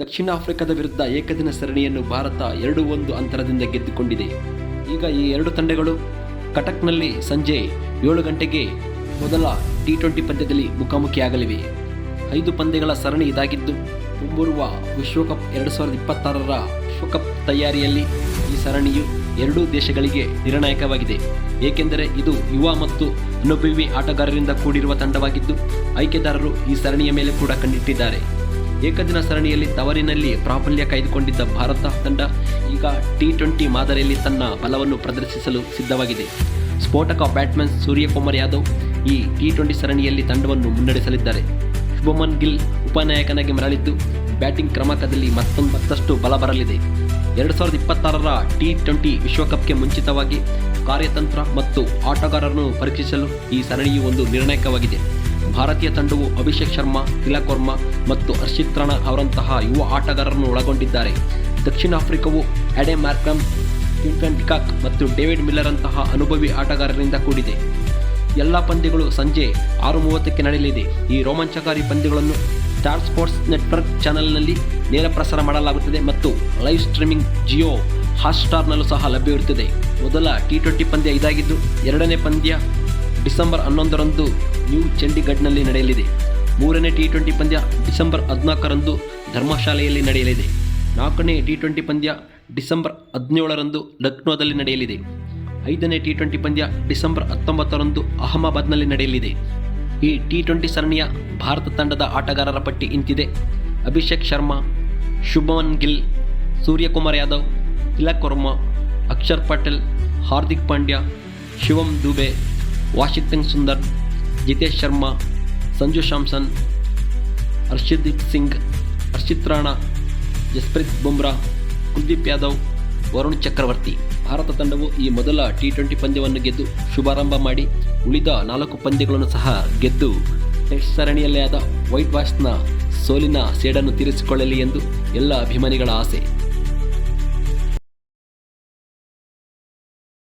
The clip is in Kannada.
ದಕ್ಷಿಣ ಆಫ್ರಿಕಾದ ವಿರುದ್ಧ ಏಕದಿನ ಸರಣಿಯನ್ನು ಭಾರತ ಎರಡು ಒಂದು ಅಂತರದಿಂದ ಗೆದ್ದುಕೊಂಡಿದೆ. ಈಗ ಈ ಎರಡು ತಂಡಗಳು ಕಟಕ್ನಲ್ಲಿ ಸಂಜೆ ಏಳು ಗಂಟೆಗೆ ಮೊದಲ ಟಿ ಟ್ವೆಂಟಿ ಪಂದ್ಯದಲ್ಲಿ ಮುಖಾಮುಖಿಯಾಗಲಿವೆ. ಐದು ಪಂದ್ಯಗಳ ಸರಣಿ ಇದಾಗಿದ್ದು, ಮುಂಬರುವ ವಿಶ್ವಕಪ್ ಎರಡು ಸಾವಿರದ ಇಪ್ಪತ್ತಾರರ ವಿಶ್ವಕಪ್ ತಯಾರಿಯಲ್ಲಿ ಈ ಸರಣಿಯು ಎರಡೂ ದೇಶಗಳಿಗೆ ನಿರ್ಣಾಯಕವಾಗಿದೆ. ಏಕೆಂದರೆ ಇದು ಯುವ ಮತ್ತು ಅನುಭವಿ ಆಟಗಾರರಿಂದ ಕೂಡಿರುವ ತಂಡವಾಗಿದ್ದು, ಆಯ್ಕೆದಾರರು ಈ ಸರಣಿಯ ಮೇಲೆ ಕೂಡ ಕಣ್ಣಿಟ್ಟಿದ್ದಾರೆ. ಏಕದಿನ ಸರಣಿಯಲ್ಲಿ ತವರಿನಲ್ಲಿ ಪ್ರಾಬಲ್ಯ ಕಾಯ್ದುಕೊಂಡಿದ್ದ ಭಾರತ ತಂಡ ಈಗ ಟಿ ಟ್ವೆಂಟಿ ಮಾದರಿಯಲ್ಲಿ ತನ್ನ ಬಲವನ್ನು ಪ್ರದರ್ಶಿಸಲು ಸಿದ್ಧವಾಗಿದೆ. ಸ್ಫೋಟಕ ಬ್ಯಾಟ್ಮನ್ ಸೂರ್ಯಕುಮಾರ್ ಯಾದವ್ ಈ ಟಿ ಟ್ವೆಂಟಿ ಸರಣಿಯಲ್ಲಿ ತಂಡವನ್ನು ಮುನ್ನಡೆಸಲಿದ್ದಾರೆ. ಶುಭಮನ್ ಗಿಲ್ ಉಪನಾಯಕನಾಗಿ ಮರಳಿದ್ದು ಬ್ಯಾಟಿಂಗ್ ಕ್ರಮಾಂಕದಲ್ಲಿ ಮತ್ತೊಂದು ಮತ್ತಷ್ಟು ಬಲ ಬರಲಿದೆ. ಎರಡು ಸಾವಿರದ ಇಪ್ಪತ್ತಾರರ ಟಿ ಟ್ವೆಂಟಿ ವಿಶ್ವಕಪ್ಗೆ ಮುಂಚಿತವಾಗಿ ಕಾರ್ಯತಂತ್ರ ಮತ್ತು ಆಟಗಾರರನ್ನು ಪರೀಕ್ಷಿಸಲು ಈ ಸರಣಿಯು ಒಂದು ನಿರ್ಣಾಯಕವಾಗಿದೆ. ಭಾರತೀಯ ತಂಡವು ಅಭಿಷೇಕ್ ಶರ್ಮಾ, ತಿಲಕ್ ವರ್ಮಾ ಮತ್ತು ಹರ್ಷಿತ್ ರಾಣಾ ಅವರಂತಹ ಯುವ ಆಟಗಾರರನ್ನು ಒಳಗೊಂಡಿದ್ದಾರೆ. ದಕ್ಷಿಣ ಆಫ್ರಿಕಾವು ಅಡೆ ಮಾರ್ಕಮ್ ಕಿಂಫೆನ್ ಡಿಕಾಕ್ ಮತ್ತು ಡೇವಿಡ್ ಮಿಲ್ಲರ್ ಅಂತಹ ಅನುಭವಿ ಆಟಗಾರರಿಂದ ಕೂಡಿದೆ. ಎಲ್ಲ ಪಂದ್ಯಗಳು ಸಂಜೆ ಆರು ಮೂವತ್ತಕ್ಕೆ ನಡೆಯಲಿದೆ. ಈ ರೋಮಾಂಚಕಾರಿ ಪಂದ್ಯಗಳನ್ನು ಸ್ಟಾರ್ ಸ್ಪೋರ್ಟ್ಸ್ ನೆಟ್ವರ್ಕ್ ಚಾನೆಲ್ನಲ್ಲಿ ನೇರ ಪ್ರಸಾರ ಮಾಡಲಾಗುತ್ತದೆ ಮತ್ತು ಲೈವ್ ಸ್ಟ್ರೀಮಿಂಗ್ ಜಿಯೋ ಹಾಟ್ಸ್ಟಾರ್ನಲ್ಲೂ ಸಹ ಲಭ್ಯವಿರುತ್ತದೆ. ಮೊದಲ ಟಿ ಟ್ವೆಂಟಿ ಪಂದ್ಯ ಇದಾಗಿದ್ದು, ಎರಡನೇ ಪಂದ್ಯ ಡಿಸೆಂಬರ್ ಹನ್ನೊಂದರಂದು ನ್ಯೂ ಚಂಡೀಗಢ್ನಲ್ಲಿ ನಡೆಯಲಿದೆ. ಮೂರನೇ ಟಿ ಟ್ವೆಂಟಿ ಪಂದ್ಯ ಡಿಸೆಂಬರ್ ಹದಿನಾಲ್ಕರಂದು ಧರ್ಮಶಾಲೆಯಲ್ಲಿ ನಡೆಯಲಿದೆ. ನಾಲ್ಕನೇ ಟಿ ಟ್ವೆಂಟಿ ಪಂದ್ಯ ಡಿಸೆಂಬರ್ ಹದಿನೇಳರಂದು ಲಕ್ನೋದಲ್ಲಿ ನಡೆಯಲಿದೆ. ಐದನೇ ಟಿ ಟ್ವೆಂಟಿ ಪಂದ್ಯ ಡಿಸೆಂಬರ್ ಹತ್ತೊಂಬತ್ತರಂದು ಅಹಮದಾಬಾದ್ನಲ್ಲಿ ನಡೆಯಲಿದೆ. ಈ ಟಿ ಟ್ವೆಂಟಿ ಸರಣಿಯ ಭಾರತ ತಂಡದ ಆಟಗಾರರ ಪಟ್ಟಿ ಇಂತಿದೆ. Abhishek Sharma, Shubman Gill, Suryakumar Yadav, Tilak Varma, Akshar Patel, Hardik Pandya, Shivam Dube Washington Sundar Jitesh Sharma, Sanju Samson Harshdeep Singh Harshit Rana, Jasprit Bumrah, Kuldeep Yadav, Varun Chakravarthy. Bharat ತಂಡವು ಈ ಮೊದಲ ಟಿ ಟ್ವೆಂಟಿ ಪಂದ್ಯವನ್ನು ಗೆದ್ದು ಶುಭಾರಂಭ ಮಾಡಿ ಉಳಿದ ನಾಲ್ಕು ಪಂದ್ಯಗಳನ್ನು ಸಹ ಗೆದ್ದು ಟೆಸ್ಟ್ ಸರಣಿಯಲ್ಲೇ ಆದ ವೈಟ್ ವಾಶ್ನ ಸೋಲಿನ ಸೇಡನ್ನು ತೀರಿಸಿಕೊಳ್ಳಲಿ ಎಂದು ಎಲ್ಲ ಅಭಿಮಾನಿಗಳ ಆಸೆ.